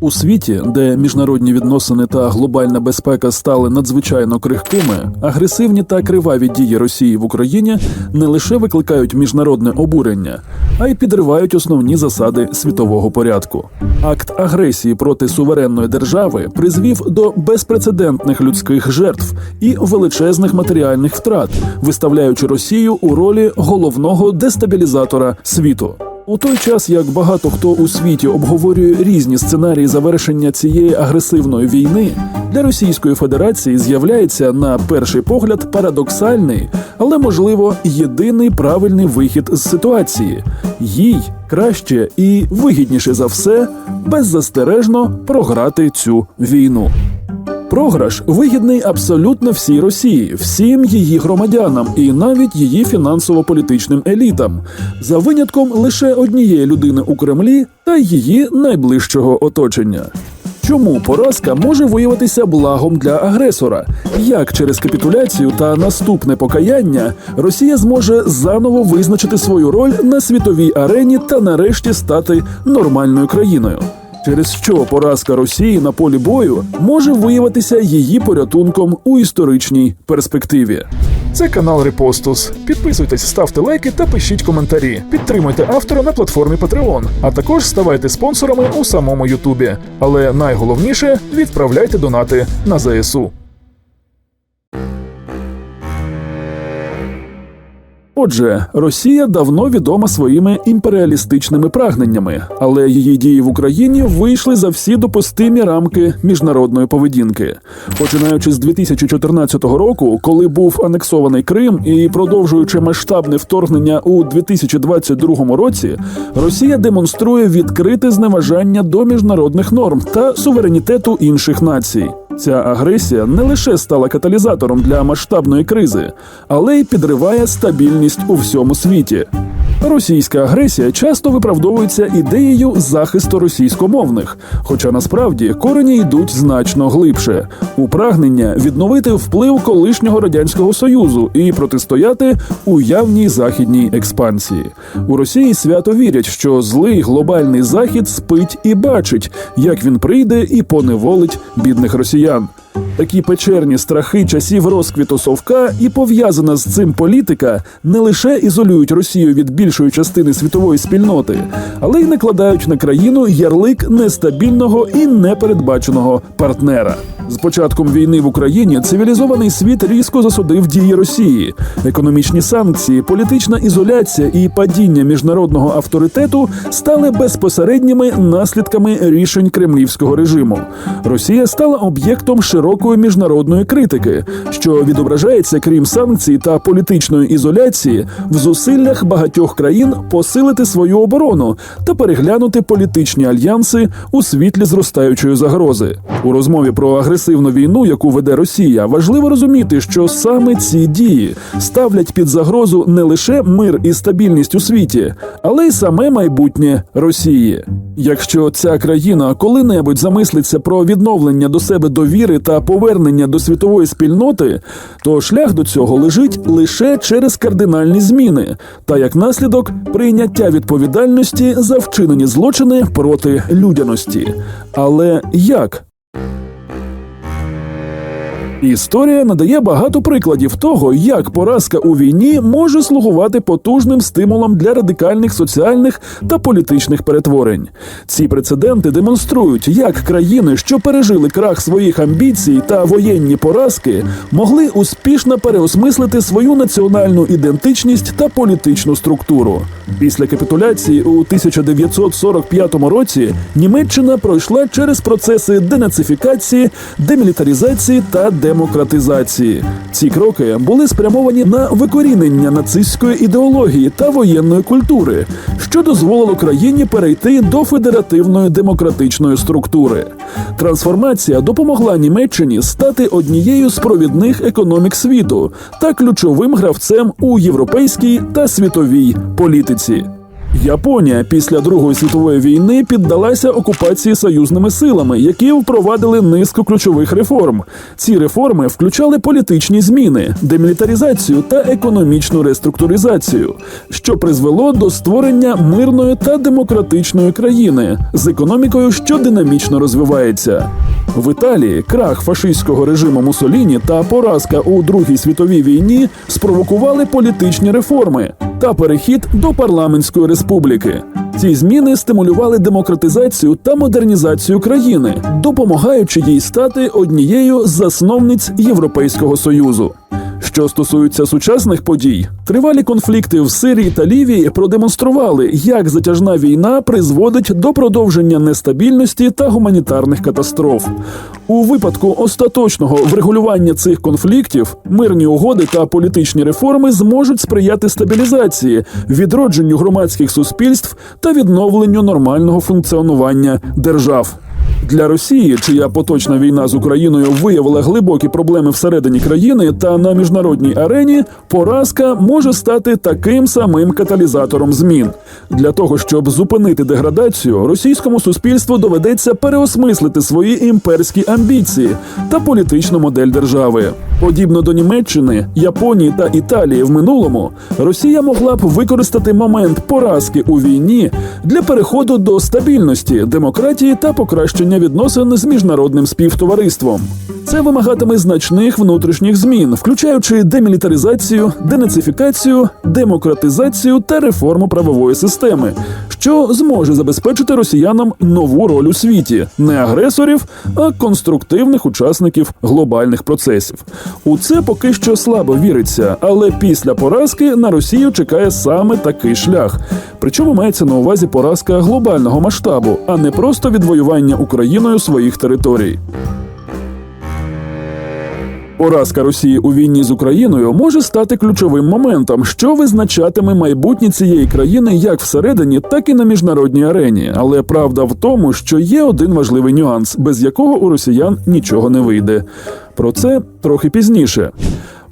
У світі, де міжнародні відносини та глобальна безпека стали надзвичайно крихкими, агресивні та криваві дії Росії в Україні не лише викликають міжнародне обурення, а й підривають основні засади світового порядку. Акт агресії проти суверенної держави призвів до безпрецедентних людських жертв і величезних матеріальних втрат, виставляючи Росію у ролі головного дестабілізатора світу. У той час, як багато хто у світі обговорює різні сценарії завершення цієї агресивної війни, для Російської Федерації з'являється на перший погляд парадоксальний, але можливо єдиний правильний вихід з ситуації. Їй краще і вигідніше за все беззастережно програти цю війну. Програш вигідний абсолютно всій Росії, всім її громадянам і навіть її фінансово-політичним елітам, за винятком лише однієї людини у Кремлі та її найближчого оточення. Чому поразка може виявитися благом для агресора? Як через капітуляцію та наступне покаяння Росія зможе заново визначити свою роль на світовій арені та нарешті стати нормальною країною? Через що поразка Росії на полі бою може виявитися її порятунком у історичній перспективі. Це канал Репостус. Підписуйтесь, ставте лайки та пишіть коментарі. Підтримуйте автора на платформі Patreon, а також ставайте спонсорами у самому Ютубі. Але найголовніше відправляйте донати на ЗСУ. Отже, Росія давно відома своїми імперіалістичними прагненнями, але її дії в Україні вийшли за всі допустимі рамки міжнародної поведінки. Починаючи з 2014 року, коли був анексований Крим, і продовжуючи масштабне вторгнення у 2022 році, Росія демонструє відкрите зневажання до міжнародних норм та суверенітету інших націй. Ця агресія не лише стала каталізатором для масштабної кризи, але й підриває стабільність у всьому світі. Російська агресія часто виправдовується ідеєю захисту російськомовних, хоча насправді корені йдуть значно глибше у прагнення відновити вплив колишнього радянського союзу і протистояти уявній західній експансії. У Росії свято вірять, що злий глобальний захід спить і бачить, як він прийде і поневолить бідних росіян. Такі печерні страхи часів розквіту совка і пов'язана з цим політика не лише ізолюють Росію від більшої частини світової спільноти, але й накладають на країну ярлик нестабільного і непередбаченого партнера. З початком війни в Україні цивілізований світ різко засудив дії Росії, економічні санкції, політична ізоляція і падіння міжнародного авторитету стали безпосередніми наслідками рішень кремлівського режиму. Росія стала об'єктом широкої міжнародної критики, що відображається, крім санкцій та політичної ізоляції, в зусиллях багатьох країн посилити свою оборону та переглянути політичні альянси у світлі зростаючої загрози. У розмові про агресивну війну, яку веде Росія, важливо розуміти, що саме ці дії ставлять під загрозу не лише мир і стабільність у світі, але й саме майбутнє Росії. Якщо ця країна коли-небудь замислиться про відновлення до себе довіри та повернення до світової спільноти, то шлях до цього лежить лише через кардинальні зміни, та як наслідок прийняття відповідальності за вчинені злочини проти людяності. Але як? Історія надає багато прикладів того, як поразка у війні може слугувати потужним стимулом для радикальних соціальних та політичних перетворень. Ці прецеденти демонструють, як країни, що пережили крах своїх амбіцій та воєнні поразки, могли успішно переосмислити свою національну ідентичність та політичну структуру. Після капітуляції у 1945 році Німеччина пройшла через процеси денацифікації, демілітаризації та демократизації. Ці кроки були спрямовані на викорінення нацистської ідеології та воєнної культури, що дозволило країні перейти до федеративної демократичної структури. Трансформація допомогла Німеччині стати однією з провідних економік світу та ключовим гравцем у європейській та світовій політиці. Японія після Другої світової війни піддалася окупації союзними силами, які впровадили низку ключових реформ. Ці реформи включали політичні зміни, демілітаризацію та економічну реструктуризацію, що призвело до створення мирної та демократичної країни з економікою, що динамічно розвивається. В Італії крах фашистського режиму Мусоліні та поразка у Другій світовій війні спровокували політичні реформи та перехід до парламентської республіки. Ці зміни стимулювали демократизацію та модернізацію країни, допомагаючи їй стати однією з засновниць Європейського союзу. Що стосується сучасних подій, тривалі конфлікти в Сирії та Лівії продемонстрували, як затяжна війна призводить до продовження нестабільності та гуманітарних катастроф. У випадку остаточного врегулювання цих конфліктів мирні угоди та політичні реформи зможуть сприяти стабілізації, відродженню громадських суспільств та відновленню нормального функціонування держав. Для Росії, чия поточна війна з Україною виявила глибокі проблеми всередині країни та на міжнародній арені, поразка може стати таким самим каталізатором змін. Для того щоб зупинити деградацію, російському суспільству доведеться переосмислити свої імперські амбіції та політичну модель держави. Подібно до Німеччини, Японії та Італії в минулому, Росія могла б використати момент поразки у війні для переходу до стабільності, демократії та покращення відносин з міжнародним співтовариством. Це вимагатиме значних внутрішніх змін, включаючи демілітаризацію, денацифікацію, демократизацію та реформу правової системи, що зможе забезпечити росіянам нову роль у світі не агресорів, а конструктивних учасників глобальних процесів. У це поки що слабо віриться, але після поразки на Росію чекає саме такий шлях. Причому мається на увазі поразка глобального масштабу, а не просто відвоювання Україною своїх територій. Поразка Росії у війні з Україною може стати ключовим моментом, що визначатиме майбутнє цієї країни як всередині, так і на міжнародній арені. Але правда в тому, що є один важливий нюанс, без якого у росіян нічого не вийде. Про це трохи пізніше.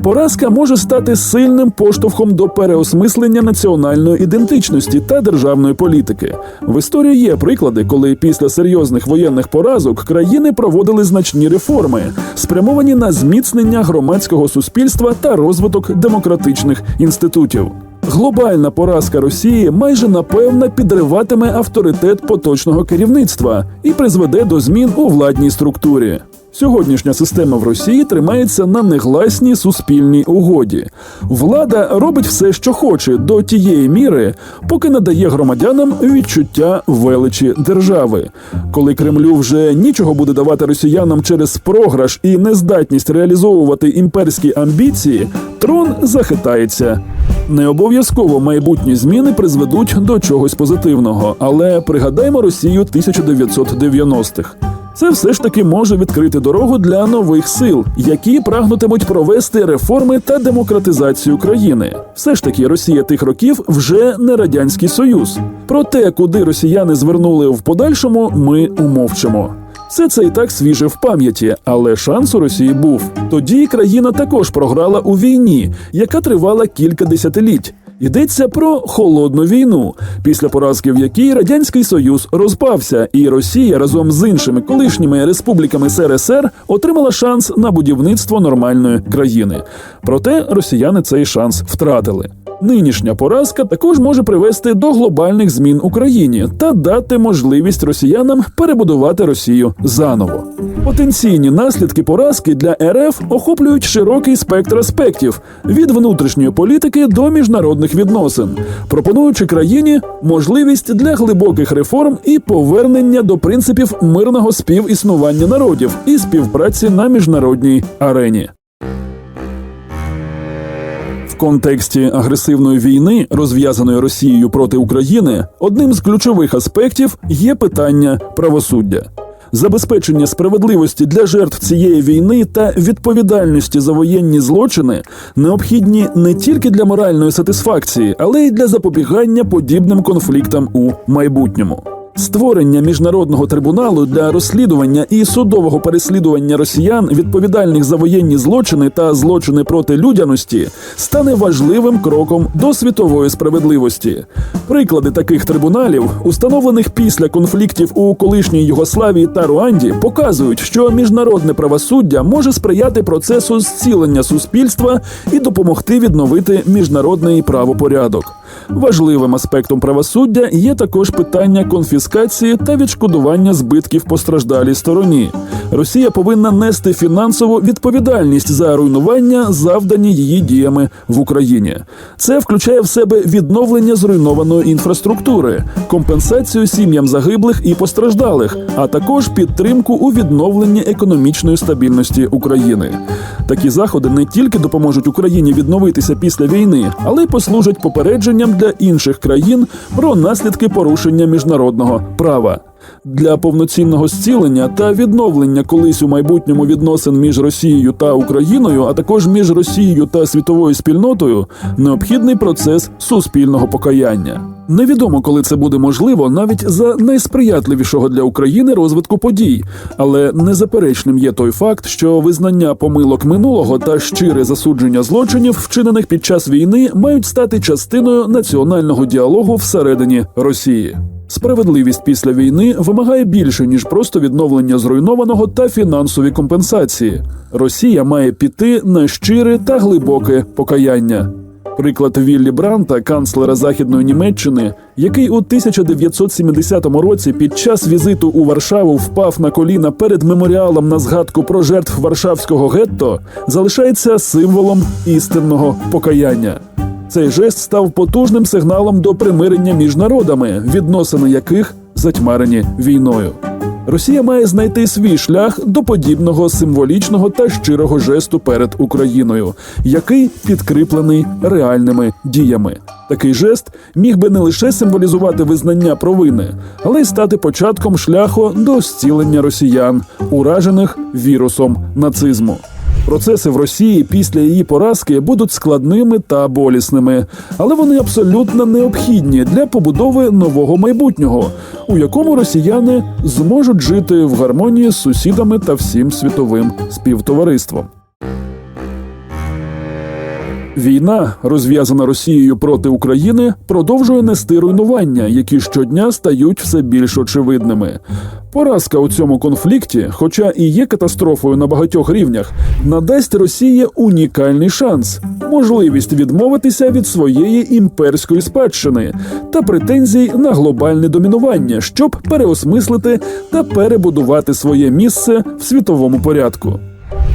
Поразка може стати сильним поштовхом до переосмислення національної ідентичності та державної політики. В історії є приклади, коли після серйозних воєнних поразок країни проводили значні реформи, спрямовані на зміцнення громадського суспільства та розвиток демократичних інститутів. Глобальна поразка Росії майже напевно підриватиме авторитет поточного керівництва і призведе до змін у владній структурі. Сьогоднішня система в Росії тримається на негласній суспільній угоді. Влада робить все, що хоче, до тієї міри, поки надає громадянам відчуття величі держави. Коли Кремлю вже нічого буде давати росіянам через програш і нездатність реалізовувати імперські амбіції, трон захитається. Не обов'язково майбутні зміни призведуть до чогось позитивного, але пригадаймо Росію 1990-х. Це все ж таки може відкрити дорогу для нових сил, які прагнутимуть провести реформи та демократизацію країни. Все ж таки, Росія тих років вже не радянський союз. Про те, куди росіяни звернули в подальшому, ми умовчимо. Все це і так свіже в пам'яті, але шанс у Росії був. Тоді країна також програла у війні, яка тривала кілька десятиліть. Йдеться про холодну війну, після поразки в якій радянський союз розпався, і Росія разом з іншими колишніми республіками СРСР отримала шанс на будівництво нормальної країни. Проте росіяни цей шанс втратили. Нинішня поразка також може привести до глобальних змін у країні та дати можливість росіянам перебудувати Росію заново. Потенційні наслідки поразки для РФ охоплюють широкий спектр аспектів від внутрішньої політики до міжнародних відносин, пропонуючи країні можливість для глибоких реформ і повернення до принципів мирного співіснування народів і співпраці на міжнародній арені. В контексті агресивної війни, розв'язаної Росією проти України, одним з ключових аспектів є питання правосуддя. Забезпечення справедливості для жертв цієї війни та відповідальності за воєнні злочини необхідні не тільки для моральної сатисфакції, але й для запобігання подібним конфліктам у майбутньому. Створення міжнародного трибуналу для розслідування і судового переслідування росіян, відповідальних за воєнні злочини та злочини проти людяності, стане важливим кроком до світової справедливості. Приклади таких трибуналів, установлених після конфліктів у колишній Югославії та Руанді, показують, що міжнародне правосуддя може сприяти процесу зцілення суспільства і допомогти відновити міжнародний правопорядок. Важливим аспектом правосуддя є також питання конфіскації та відшкодування збитків постраждалій стороні. Росія повинна нести фінансову відповідальність за руйнування, завдані її діями в Україні. Це включає в себе відновлення зруйнованої інфраструктури, компенсацію сім'ям загиблих і постраждалих, а також підтримку у відновленні економічної стабільності України. Такі заходи не тільки допоможуть Україні відновитися після війни, але й послужать попередженням для інших країн про наслідки порушення міжнародного права. Для повноцінного зцілення та відновлення колись у майбутньому відносин між Росією та Україною, а також між Росією та світовою спільнотою, необхідний процес суспільного покаяння. Невідомо, коли це буде можливо, навіть за найсприятливішого для України розвитку подій, але незаперечним є той факт, що визнання помилок минулого та щире засудження злочинів, вчинених під час війни, мають стати частиною національного діалогу всередині Росії. Справедливість після війни вимагає більше ніж просто відновлення зруйнованого та фінансові компенсації. Росія має піти на щире та глибоке покаяння. Приклад Віллі Бранта, канцлера Західної Німеччини, який у 1970 році під час візиту у Варшаву впав на коліна перед меморіалом на згадку про жертв Варшавського гетто, залишається символом істинного покаяння. Цей жест став потужним сигналом до примирення між народами, відносини яких затьмарені війною. Росія має знайти свій шлях до подібного символічного та щирого жесту перед Україною, який підкріплений реальними діями. Такий жест міг би не лише символізувати визнання провини, але й стати початком шляху до зцілення росіян, уражених вірусом нацизму. Процеси в Росії після її поразки будуть складними та болісними, але вони абсолютно необхідні для побудови нового майбутнього, у якому росіяни зможуть жити в гармонії з сусідами та всім світовим співтовариством. Війна, розв'язана Росією проти України, продовжує нести руйнування, які щодня стають все більш очевидними. Поразка у цьому конфлікті, хоча і є катастрофою на багатьох рівнях, надасть Росії унікальний шанс можливість відмовитися від своєї імперської спадщини та претензій на глобальне домінування, щоб переосмислити та перебудувати своє місце в світовому порядку.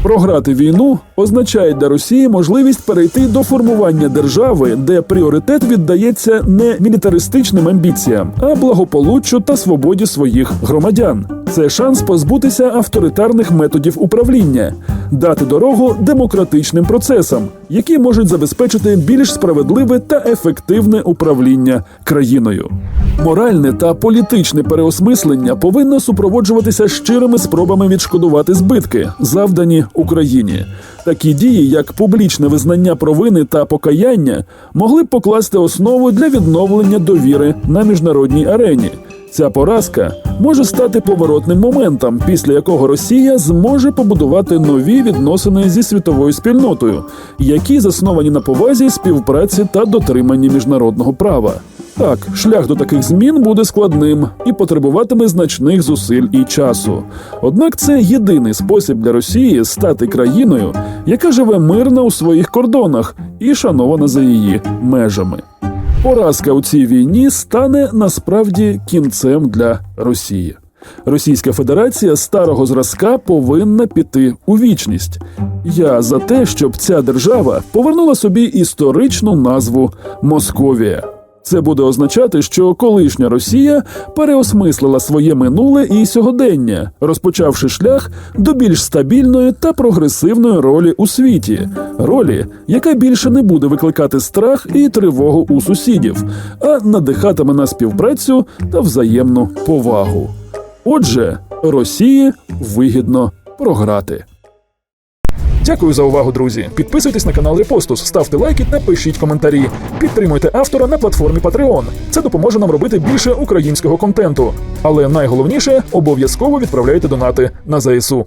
Програти війну означає для Росії можливість перейти до формування держави, де пріоритет віддається не мілітаристичним амбіціям, а благополуччю та свободі своїх громадян. Це шанс позбутися авторитарних методів управління, дати дорогу демократичним процесам, які можуть забезпечити більш справедливе та ефективне управління країною. Моральне та політичне переосмислення повинно супроводжуватися щирими спробами відшкодувати збитки, завдані Україні. Такі дії, як публічне визнання провини та покаяння, могли б покласти основу для відновлення довіри на міжнародній арені. Ця поразка може стати поворотним моментом, після якого Росія зможе побудувати нові відносини зі світовою спільнотою, які засновані на повазі, співпраці та дотриманні міжнародного права. Так, шлях до таких змін буде складним і потребуватиме значних зусиль і часу. Однак це єдиний спосіб для Росії стати країною, яка живе мирно у своїх кордонах і шанована за її межами. Поразка у цій війні стане насправді кінцем для Росії. Російська Федерація старого зразка повинна піти у вічність. Я за те, щоб ця держава повернула собі історичну назву Московія. Це буде означати, що колишня Росія переосмислила своє минуле і сьогодення, розпочавши шлях до більш стабільної та прогресивної ролі у світі, ролі, яка більше не буде викликати страх і тривогу у сусідів, а надихатиме на співпрацю та взаємну повагу. Отже, Росії вигідно програти. Дякую за увагу, друзі. Підписуйтесь на канал Репостус, ставте лайки та пишіть коментарі. Підтримуйте автора на платформі Patreon. Це допоможе нам робити більше українського контенту. Але найголовніше обов'язково відправляйте донати на ЗСУ.